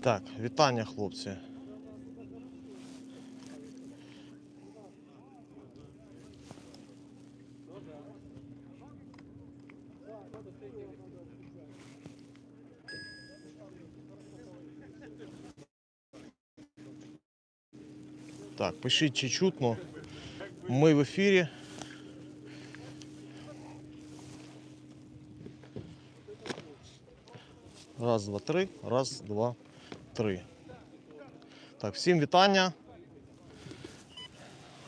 Так, вітання, хлопці. Так, пишіть, чи чутно. Ми в ефірі. Раз, два, три. Раз, два, три. Так, всім вітання.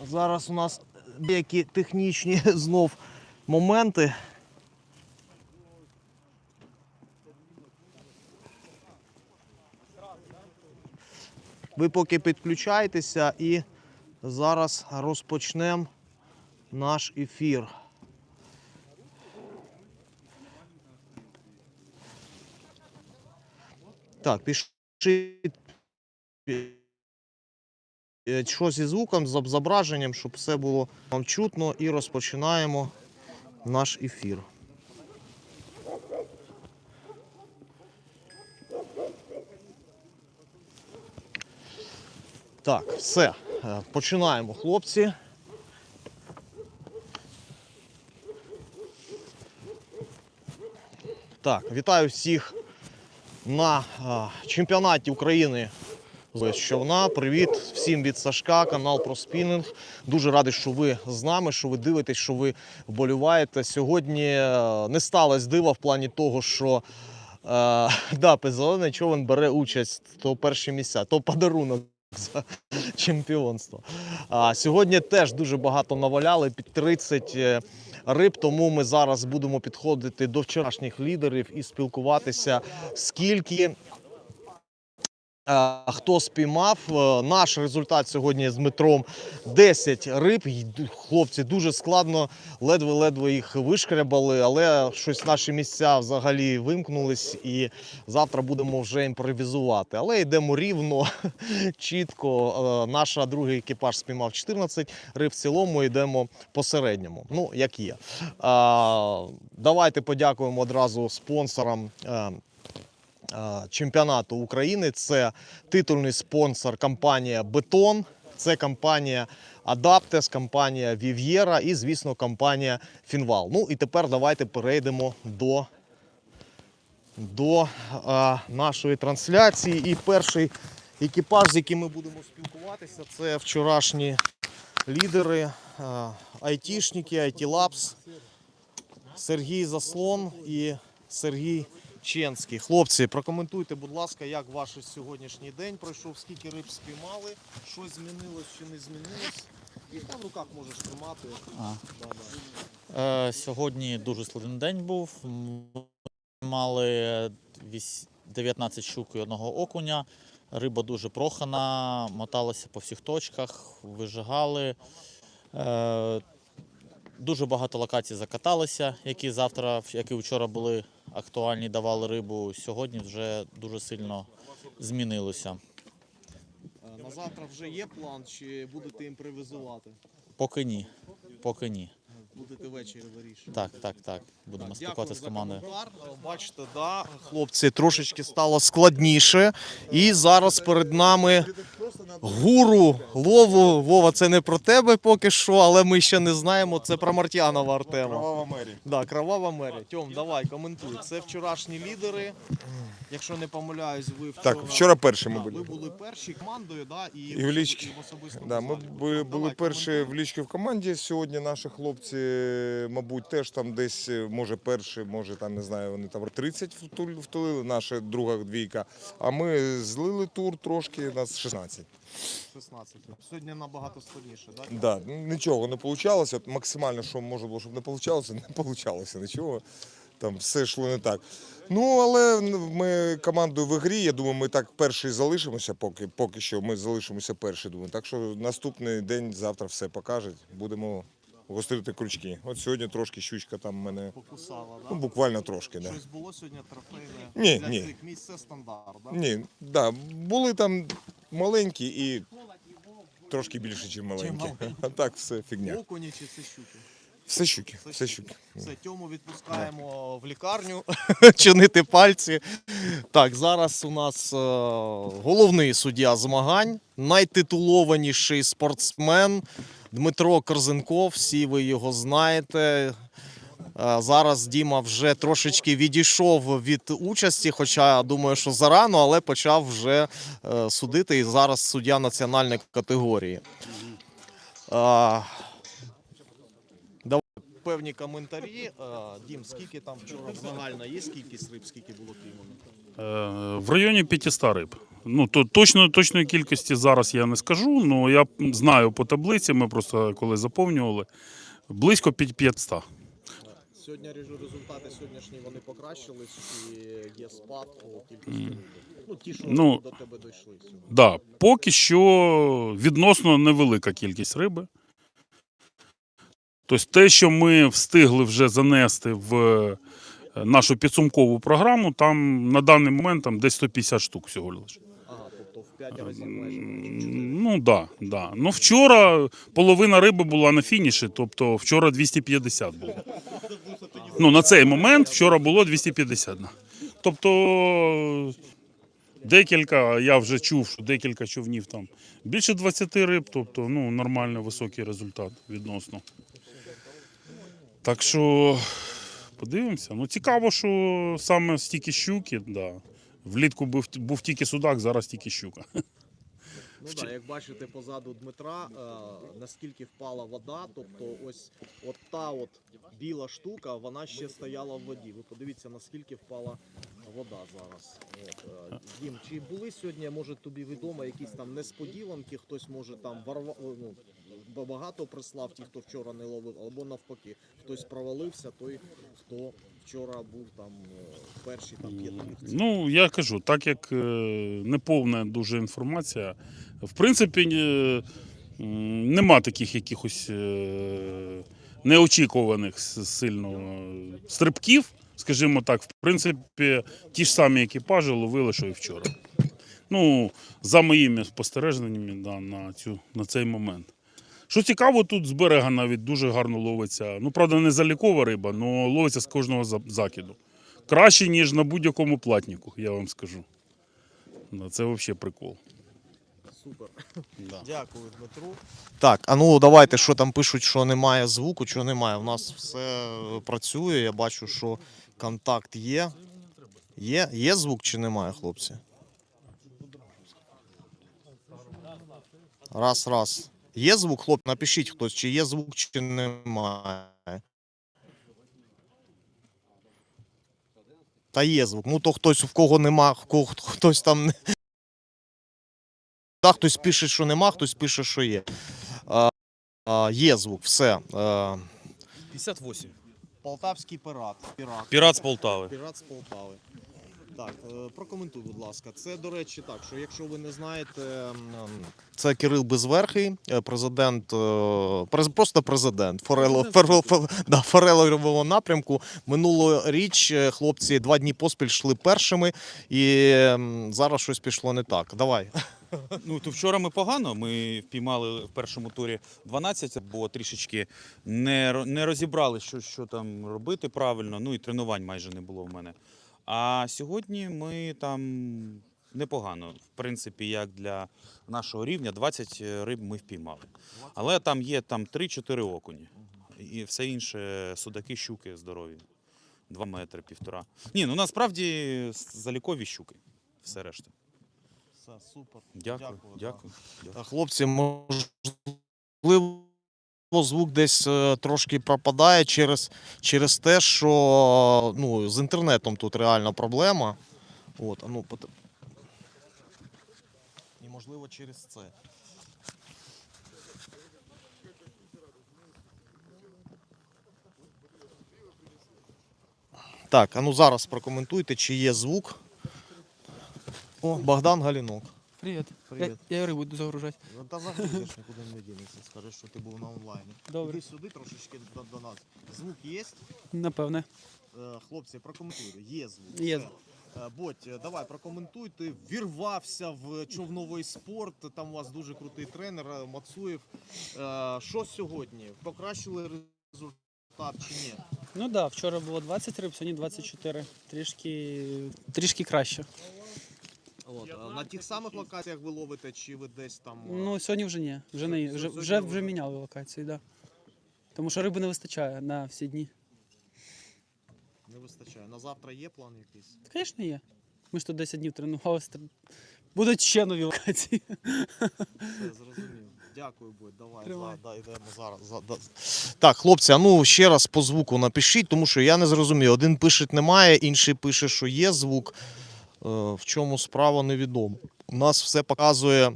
Зараз у нас деякі технічні знов моменти. Ви поки підключайтеся і зараз розпочнемо наш ефір. Так, пишіть е, що зі звуком, з зображенням, щоб все було вам чутно і розпочинаємо наш ефір. Так, все. Е, Починаємо, хлопці. Так, вітаю всіх на чемпіонаті України з човна. Привіт всім від Сашка, канал про спінінг. Дуже радий, що ви з нами, що ви дивитесь, що ви вболіваєте. Сьогодні е, не сталося дива в плані того, що е, да, Зелений човен бере участь, то перші місця, то подарунок за чемпіонство. А сьогодні теж дуже багато наваляли під 30 е, риб, тому ми зараз будемо підходити до вчорашніх лідерів і спілкуватися, скільки. Е, Хто спіймав Е, наш результат сьогодні з Дмитром 10 риб. Хлопці дуже складно, ледве-ледве їх вишкрябали, але щось наші місця взагалі вимкнулись, і завтра будемо вже імпровізувати. Але йдемо рівно, чітко. Е, Наш другий екіпаж спіймав 14 риб. В цілому йдемо по середньому. Ну, як є. Давайте подякуємо одразу спонсорам. Е, Чемпіонату України це титульний спонсор компанія Бетон, це компанія Адаптес, компанія Вів'єра і, звісно, компанія Фінвал. Ну і тепер давайте перейдемо до, до е, нашої трансляції. І перший екіпаж, з яким ми будемо спілкуватися, це вчорашні лідери, е, айтішники, IT Labs, Сергій Заслон і Сергій Ченський. Хлопці, прокоментуйте, будь ласка, як ваш сьогоднішній день пройшов, скільки риб спіймали, щось змінилось чи не змінилось. І там в руках можеш тримати. А. Да, да. Е, сьогодні дуже складний день був. Ми Мали вісь- 19 щук і одного окуня. Риба дуже прохана, моталася по всіх точках, вижигали. Е, дуже багато локацій закаталися, які завтра, які вчора були актуальні, давали рибу. Сьогодні вже дуже сильно змінилося. Е, На завтра вже є план, чи будете імпровізувати? Поки ні. Поки ні. Будете ввечері вирішувати. Так, так, так. Будемо спілкуватися з командою. Бачите, да, хлопці, трошечки стало складніше. І зараз перед нами гуру лову. Вова, це не про тебе поки що, але ми ще не знаємо. Це про Мартянова Артема. Кровава Мері. Да, кровава Мері. Тьом, давай, коментуй. Це вчорашні лідери. Якщо не помиляюсь, ви вчора. Так, вчора перші ми Да, ви були. були перші командою, да, і, І в лічці. і в особистому Да, ми залі. були, Давай, були перші в лічці в команді. Сьогодні наші хлопці, мабуть, теж там десь, може, перші, може, там не знаю, вони там 30 втул- втулили, наша друга двійка. А ми злили тур трошки, нас 16. 16. Сьогодні набагато складніше, так? Да, ну, нічого не вийшло. Максимально, що можна було, щоб не вийшло, не вийшло нічого. Там все йшло не так. Ну, але ми командою в ігрі. Я думаю, ми так перший залишимося, поки, поки що ми залишимося перші. Думаю. Так що наступний день, завтра все покаже. Будемо гострити крючки. От сьогодні трошки щучка там мене. Покусала, Ну, буквально трошки, да. Щось було сьогодні трофейне Ні, для ні. цих місць це стандарт, да? Ні, да, були там маленькі і трошки більше, ніж маленькі. маленькі. А так все фігня. Окуні чи це щуки? Все щуки, все щуки. Все, Тьому відпускаємо в лікарню чинити пальці. Так, зараз у нас е, головний суддя змагань, найтитулованіший спортсмен Дмитро Корзенков. Всі ви його знаєте. Е, Зараз Діма вже трошечки відійшов від участі, хоча думаю, що зарано, але почав вже е, судити і зараз суддя національної категорії. Певні коментарі. Дім, скільки там вчора загальна є кількість риб, скільки було піймано? Е, В районі 500 риб. Ну, то точно, точної кількості зараз я не скажу, але я знаю по таблиці, ми просто коли заповнювали, близько під 500. Сьогодні результати сьогоднішні вони покращились і є спад по кількості риби. Ну, ті, що Ну, до тебе дійшли сьогодні. Да, поки що відносно невелика кількість риби. Тобто те, що ми встигли вже занести в е, нашу підсумкову програму, там на даний момент там десь 150 штук всього лише. Ага, тобто в 5 разів майже. Ну да, да. Ну вчора половина риби була на фініші, тобто вчора 250 було. Ну на цей момент вчора було 250. Тобто декілька, я вже чув, що декілька човнів там більше 20 риб, тобто ну, нормально високий результат відносно. Так що подивимося. Ну цікаво, що саме стільки щуки, да. Влітку був, був тільки судак, зараз тільки щука. Ну так, як бачите позаду Дмитра, е, наскільки впала вода, тобто ось от та от біла штука, вона ще стояла в воді. Ви подивіться, наскільки впала вода зараз. От, е, Дім, чи були сьогодні, може тобі відомо, якісь там несподіванки, хтось може там варва, ну, багато прислав, ті, хто вчора не ловив, або навпаки, хтось провалився, той, хто вчора був там е, перші там п'ятірці. Ну, я кажу, так як е, неповна дуже інформація, в принципі, е, нема таких якихось неочікуваних сильно стрибків, скажімо так. В принципі, ті ж самі екіпажі ловили, що і вчора. Ну, за моїми спостереженнями да, на, цю, на цей момент. Що цікаво, тут з берега навіть дуже гарно ловиться. Ну, правда, не залікова риба, але ловиться з кожного закиду. Краще, ніж на будь-якому платнику, я вам скажу. Да, Це взагалі прикол. Супер. Да. Дякую, Дмитру. Так, а ну давайте, що там пишуть, що немає звуку, чого немає. У нас все працює. Я бачу, що контакт є. Є, є звук чи немає, хлопці? Раз, раз. Є звук, хлоп, напишіть хтось, чи є звук, чи немає. Та є звук. Ну то хтось, в кого нема, в кого хтось там не. Да, хтось пише, що нема, хтось пише, що є. А, а, є звук, все. А, 58. Полтавський пірат. Пірат. Пірат з Полтави. Пірат з Полтави. Так, е, прокоментуй, будь ласка. Це, до речі, так, що якщо ви не знаєте, це Кирил Безверхий, е, президент, е, просто президент Форело, Форело, да, Форелового напрямку. Минулоріч хлопці два дні поспіль йшли першими, і зараз щось пішло не так. Давай. Ну то вчора ми погано. Ми впіймали в першому турі 12, бо трішечки не, не розібрали, що, що там робити правильно. Ну і тренувань майже не було в мене. А сьогодні ми там непогано. В принципі, як для нашого рівня, 20 риб ми впіймали. Але там є там 3-4 окуні. І все інше судаки, щуки здорові. 2 метри, півтора. Ні, ну насправді залікові щуки. Все решта. Все, супер. Дякую, Дякую, дякую. дякую. Хлопці, можливо, звук десь е, трошки пропадає через, через те, що ну, з інтернетом тут реальна проблема. От, ну, І можливо через це. Так, а ну зараз прокоментуйте, чи є звук. О, Богдан Галінок. Привіт. Привіт. Я, я рибу буду загружати. Ну, Та загрузиш, нікуди не дінешся. Скажи, що ти був на онлайні. Добре. Іди сюди трошечки до, до нас. Звук є? Напевне. Е, Хлопці, прокоментуйте. Є звук. Є. Все. Е, Бодь, е, давай прокоментуй. Ти вірвався в човновий спорт. Там у вас дуже крутий тренер е, Мацуєв. Е, Що сьогодні? Покращили результат? результат чи ні? Ну так, да, вчора було 20 риб, сьогодні 24. Трішки, трішки краще. От, а на тих самих локаціях ви ловите, чи ви десь там. е, Ну, сьогодні вже ні. Вже, не, вже, вже, вже міняли локації, так. Да. Тому що риби не вистачає на всі дні. Не вистачає. На завтра є план якийсь? Звісно, є. Ми ж тут 10 днів тренувалися. тр- Будуть ще нові локації. Все, зрозумів. Дякую, будь. Давай, за, да, йдемо зараз. За, да. Так, хлопці, а ну ще раз по звуку напишіть, тому що я не зрозумів. Один пише немає, інший пише, що є звук. Е, в чому справа невідомо. У нас все показує,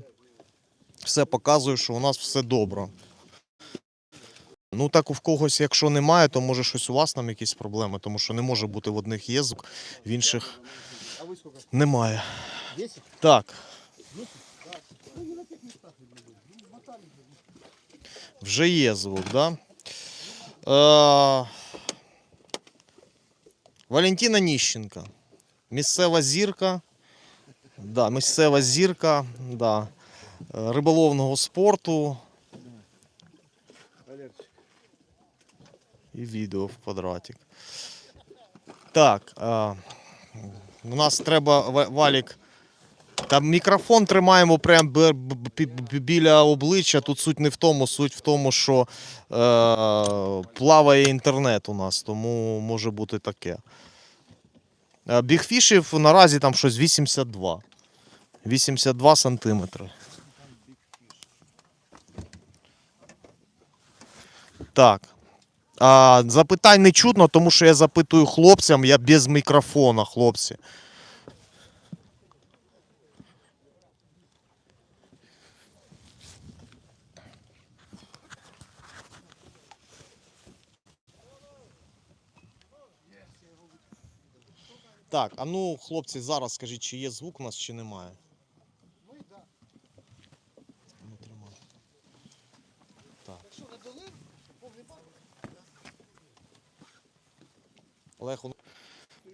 все показує, що у нас все добре. Ну так в когось, якщо немає, то може щось у вас там якісь проблеми, тому що не може бути в одних є в інших немає. Так. Вже є звук, да? Е, Валентина Ніщенка. Місцева зірка. Да, місцева зірка да, риболовного спорту. І відео в квадратик. Так. Е, у нас треба валік. Там мікрофон тримаємо прямо біля обличчя. Тут суть не в тому, суть в тому, що е, плаває інтернет у нас, тому може бути таке. Е, Бігфішів наразі там щось 82. 82 сантиметри. Так. А, запитань не чутно, тому що я запитую хлопцям, я без мікрофона, хлопці. Так, а ну, хлопці, зараз скажіть, чи є звук у нас, чи немає? Ну, тримай. Так. Олег,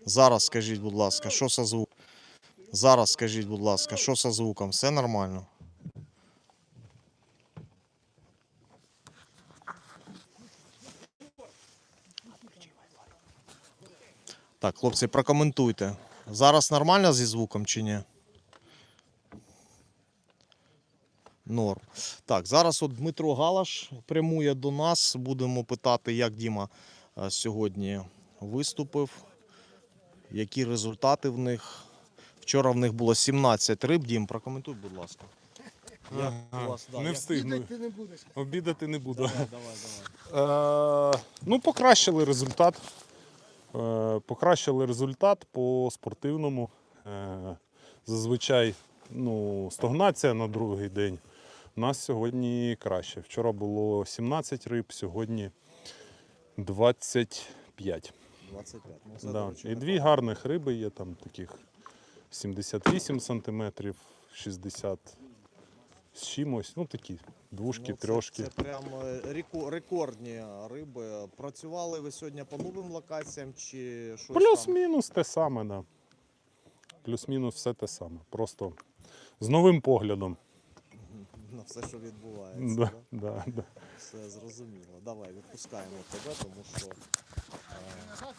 зараз скажіть, будь ласка, що за звуком? Зараз скажіть, будь ласка, що за звуком? Все нормально? Так, хлопці, прокоментуйте. Зараз нормально зі звуком чи ні? Норм. Так, зараз от Дмитро Галаш прямує до нас. Будемо питати, як Діма е, сьогодні виступив, які результати в них. Вчора в них було 17 риб. Дім, прокоментуй, будь ласка. Як у вас, да, не як- встигну. Обідати не буду. Давай, давай, давай. Е, ну, покращили результат. Е, покращили результат по спортивному. Е, зазвичай ну, стагнація на другий день. У нас сьогодні краще. Вчора було 17 риб, сьогодні 25. 25. Ну, це, Да. І дві гарних риби є там таких 78 сантиметрів, 60 з чимось. Ну такі двушки, Ну, це- трошки. Це прям е, рекордні риби. Працювали ви сьогодні по новим локаціям чи щось? Плюс-мінус те саме, да. Плюс-мінус все те саме. Просто з новим поглядом. на все, що відбувається. Да, Да? да, да. Все зрозуміло. Давай, відпускаємо тебе, тому що. е,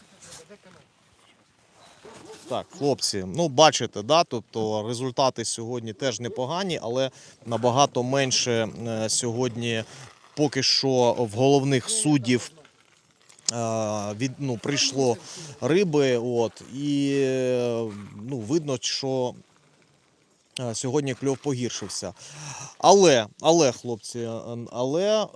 Так, хлопці, ну бачите, да, тобто результати сьогодні теж непогані, але набагато менше е, сьогодні поки що в головних суддів е, від, ну, прийшло риби. От, і е, ну, видно, що сьогодні кльов погіршився. Але, але, хлопці, е, але е,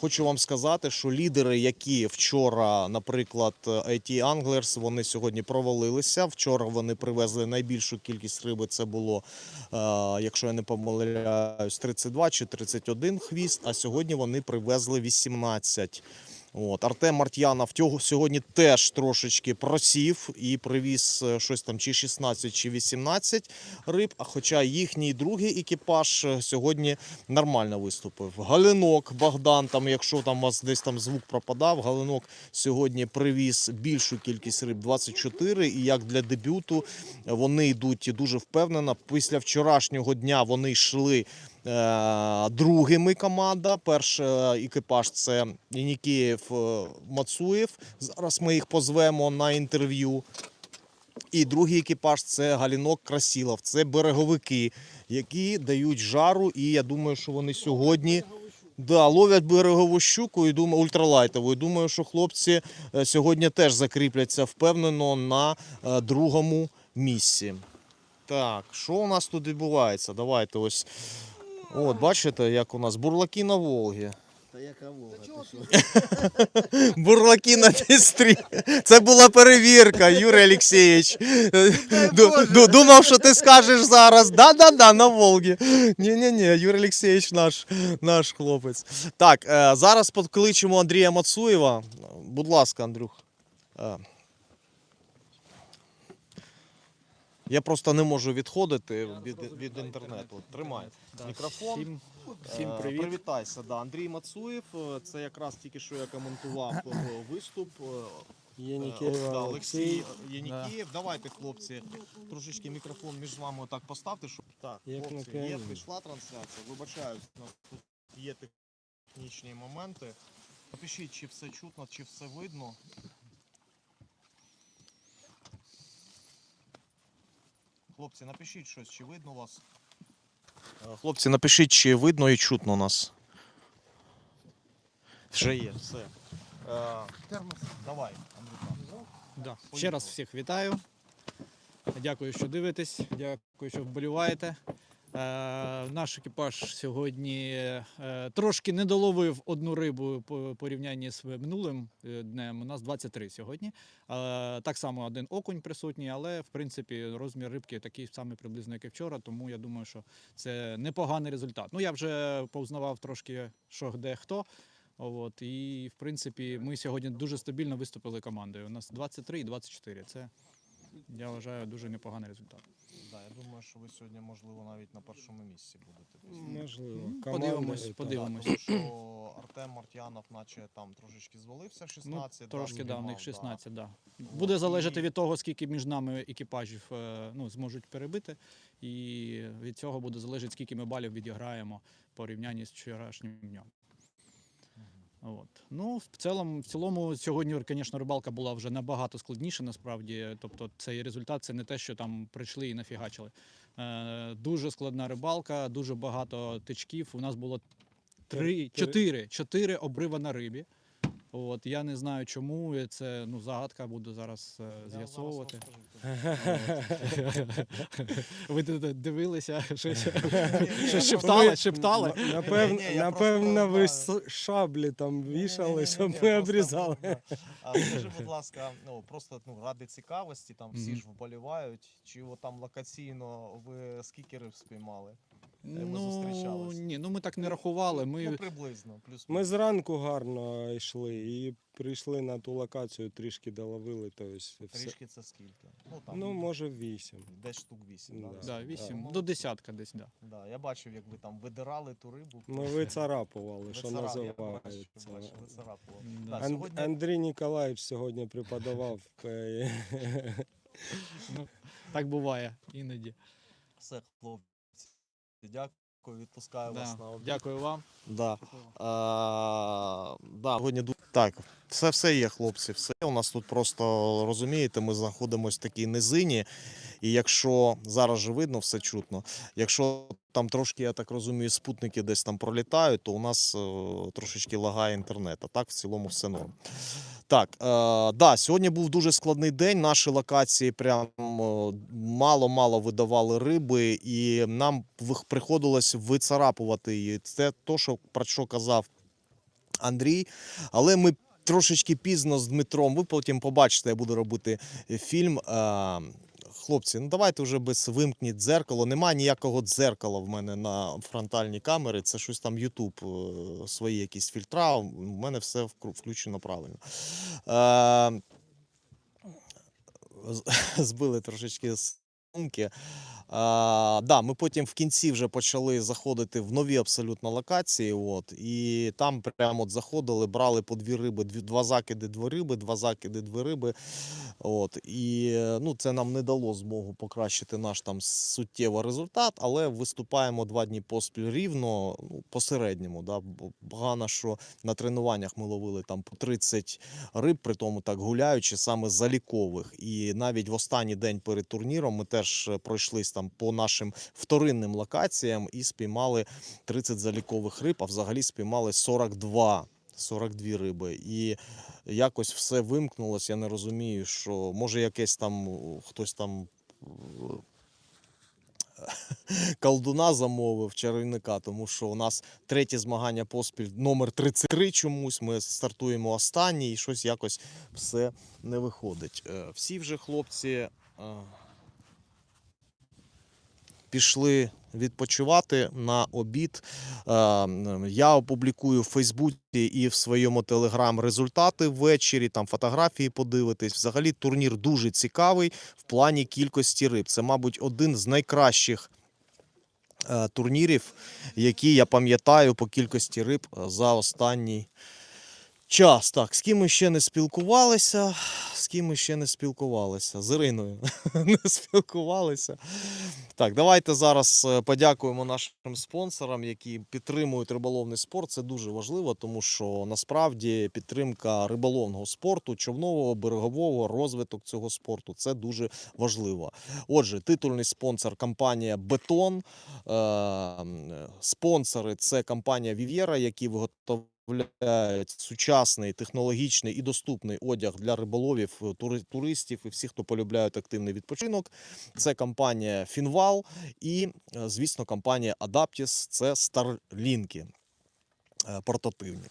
хочу вам сказати, що лідери, які вчора, наприклад, IT Anglers, вони сьогодні провалилися. Вчора вони привезли найбільшу кількість риби. Це було, е, якщо я не помиляюсь, 32 чи 31 хвіст. А сьогодні вони привезли 18. От Артем Мартьянов сьогодні теж трошечки просів і привіз е, щось там чи 16, чи 18 риб. А хоча їхній другий екіпаж е, сьогодні нормально виступив. Галинок Богдан, там, якщо там у вас десь там звук пропадав, Галинок сьогодні привіз більшу кількість риб 24. І як для дебюту вони йдуть дуже впевнено. Після вчорашнього дня вони йшли другими команда. Перший екіпаж це Єнікієв е, Мацуєв. Зараз ми їх позвемо на інтерв'ю. І другий екіпаж це Галінок Красілов. Це береговики, які дають жару. І я думаю, що вони сьогодні да, ловлять берегову щуку і думаю, ультралайтову. І думаю, що хлопці е, сьогодні теж закріпляться впевнено на е, другому місці. Так, що у нас тут відбувається? Давайте ось. От, бачите, як у нас бурлаки на Волгі. Та яка Волга? Бурлаки на Дністрі. Це була перевірка, Юрій Олексійович. Ду- ду- Думав, що ти скажеш зараз. Да-да-да, на Волгі. Ні-ні-ні, Юрій Олексійович наш, наш хлопець. Так, е, зараз підкличемо Андрія Мацуєва. Будь ласка, Андрюх. Е. Я просто не можу відходити від, від інтернету. Тримай мікрофон. Всім, всім Е, привіт. Привітайся, да. Андрій Мацуєв. е, Це якраз тільки що я коментував е, виступ. е, да, Олексій. Єнікієв. Давайте, хлопці, трошечки мікрофон між вами отак поставте, щоб так, хлопці, є, прийшла трансляція. Вибачаюсь, у нас тут є технічні моменти. Напишіть, чи все чутно, чи все видно. Хлопці, напишіть щось, чи видно вас. Е, Хлопці, напишіть, чи видно і чутно нас. Вже є, все. Термос. давай, Андрюха. Да. Ще раз всіх вітаю. Дякую, що дивитесь, дякую, що вболіваєте. Е, наш екіпаж сьогодні е, трошки не доловив одну рибу по порівнянні з минулим е, днем. У нас 23 сьогодні. Так само один окунь присутній, але в принципі розмір рибки такий самий приблизно, як і вчора. Тому я думаю, що це непоганий результат. Ну я вже повзнавав трошки, що де хто. От, і в принципі, ми сьогодні дуже стабільно виступили командою. У нас 23 і 24. Це я вважаю дуже непоганий результат. Да, я думаю, що ви сьогодні, можливо, навіть на першому місці будете. Можливо. Подивимось, так. подивимось. Тому що Артем Мартьянов, наче там трошечки звалився в 16. Ну, трошки да, в них знімав, 16, да. Буде залежати від того, скільки між нами екіпажів е, ну, зможуть перебити. І від цього буде залежати, скільки ми балів відіграємо в порівнянні з вчорашнім днем. От. Ну, в цілому, в цілому, сьогодні, звісно, рибалка була вже набагато складніша, насправді. Тобто, цей результат це не те, що там прийшли і нафігачили. Е, дуже складна рибалка, дуже багато тичків. У нас було три, чотири, чотири обрива на рибі. От, я не знаю чому, це ну, загадка, буду зараз е, з'ясовувати. Ви дивилися, щось, шептали, шептали. Напевно, ви шаблі там вішали, щоб ми обрізали. скажи, будь ласка, ну просто ну ради цікавості, там всі ж вболівають. Чи от там локаційно ви скільки риб спіймали? Ми Ну, зустрічались. ні, ну ми так не рахували. Ми Ну приблизно, плюс Ми зранку гарно йшли і прийшли на ту локацію, трішки доловили. Тобто все. трішки це скільки? Ну там Ну, може, вісім. десь штук вісім. Да. Да, да, десь? 8, Ну, до десятка десь, да. Да, я бачив, як ви там видирали ту рибу. Ми вицарапували, що Вицара- я бачу, називається. бачу, вицарапували. Да. Да, Ан- сьогодні- Андрій Ніколаєвич сьогодні преподавав. е, Ну, так буває іноді. Все, хлопці. Дякую, відпускаю вас на обід. Дякую вам. Да. А, да, сьогодні так, все, все є, хлопці. Все у нас тут просто розумієте, ми знаходимося в такій низині. І якщо зараз же видно, все чутно. Якщо там трошки, я так розумію, спутники десь там пролітають, то у нас е, трошечки лагає інтернет. А так в цілому все норм. Так, е, да, сьогодні був дуже складний день. Наші локації прям е, мало-мало видавали риби, і нам приходилось вицарапувати її. Це то, що про що казав Андрій. Але ми трошечки пізно з Дмитром. Ви потім побачите, я буду робити фільм. Е, Хлопці, ну давайте вже без вимкніть дзеркало. Нема ніякого дзеркала в мене на фронтальні камери. Це щось там Ютуб е, свої якісь фільтра. У мене все включено правильно. Е, збили трошечки з. А, да, ми потім в кінці вже почали заходити в нові абсолютно локації. От, і там прямо от заходили, брали по дві риби, дві, два закиди, дві риби, два закиди, дві риби. От, і ну, це нам не дало змогу покращити наш там суттєво результат, але виступаємо два дні поспіль рівно, ну, посередньому. Да, погано, що на тренуваннях ми ловили там по 30 риб, при тому так гуляючи, саме залікових. І навіть в останній день перед турніром ми теж е, пройшлись там по нашим вторинним локаціям і спіймали 30 залікових риб, а взагалі спіймали 42. 42 риби. І якось все вимкнулось. Я не розумію, що може якесь там хтось там е, колдуна замовив чарівника, тому що у нас третє змагання поспіль номер 33 чомусь. Ми стартуємо останній і щось якось все не виходить. Е, Всі вже хлопці пішли відпочивати на обід. Е, Я опублікую в Фейсбуці і в своєму телеграм результати ввечері. Там фотографії подивитись. Взагалі турнір дуже цікавий в плані кількості риб. Це, мабуть, один з найкращих. е, Турнірів, які я пам'ятаю по кількості риб е, за останній час. Так, з ким ми ще не спілкувалися? З ким ми ще не спілкувалися? З Іриною не спілкувалися. Так, давайте зараз е, подякуємо нашим спонсорам, які підтримують риболовний спорт. Це дуже важливо, тому що насправді підтримка риболовного спорту, човнового, берегового, розвиток цього спорту це дуже важливо. Отже, титульний спонсор компанія Бетон. Е, Спонсори це компанія Вів'єра, які виготовляють сучасний, технологічний і доступний одяг для риболовів, е, туристів і всіх, хто полюбляють активний відпочинок. Це компанія Фінвал і, е, звісно, компанія Adaptis. Це старлінки е, портативні.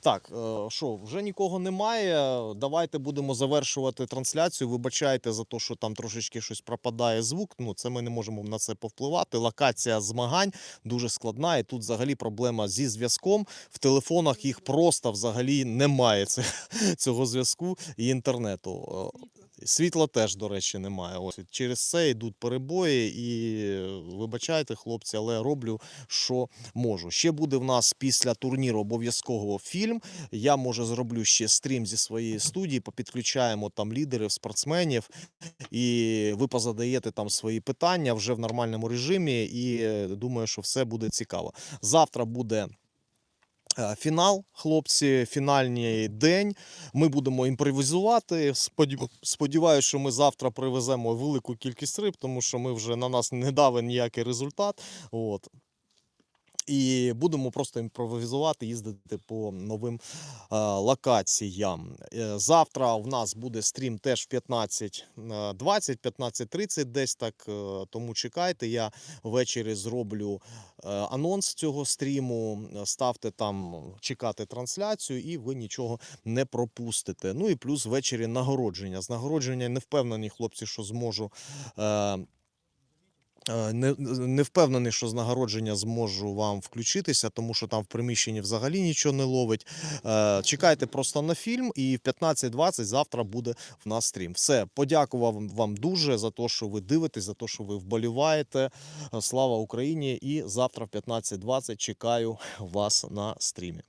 Так, е, що, вже нікого немає. Давайте будемо завершувати трансляцію. Вибачайте за те, що там трошечки щось пропадає звук. Ну, це ми не можемо на це повпливати. Локація змагань дуже складна, і тут взагалі проблема зі зв'язком. В телефонах їх просто взагалі немає цього зв'язку і інтернету. Світла теж, до речі, немає. Ось через це йдуть перебої, і вибачайте, хлопці, але роблю, що можу. Ще буде в нас після турніру обов'язково фільм. Я може зроблю ще стрім зі своєї студії, попідключаємо там лідерів, спортсменів, і ви позадаєте там свої питання вже в нормальному режимі. І е, думаю, що все буде цікаво. Завтра буде. Е, Фінал, хлопці, фінальний день. Ми будемо імпровізувати. Сподів... Сподіваюся, що ми завтра привеземо велику кількість риб, тому що ми вже на нас не дали ніякий результат. От. І будемо просто імпровізувати, їздити по новим е, локаціям. Завтра в нас буде стрім теж в 15, е, 20, 15.30 десь так. е, тому чекайте. Я ввечері зроблю е, анонс цього стріму. Ставте там чекати трансляцію, і ви нічого не пропустите. Ну і плюс ввечері нагородження. З нагородження не впевнені хлопці, що зможу. Е, Не, не впевнений, що з нагородження зможу вам включитися, тому що там в приміщенні взагалі нічого не ловить. Е, Чекайте просто на фільм, і в 15.20 завтра буде в нас стрім. Все, подякував вам дуже за те, що ви дивитесь, за те, що ви вболіваєте. Слава Україні! І завтра в 15.20 чекаю вас на стрімі.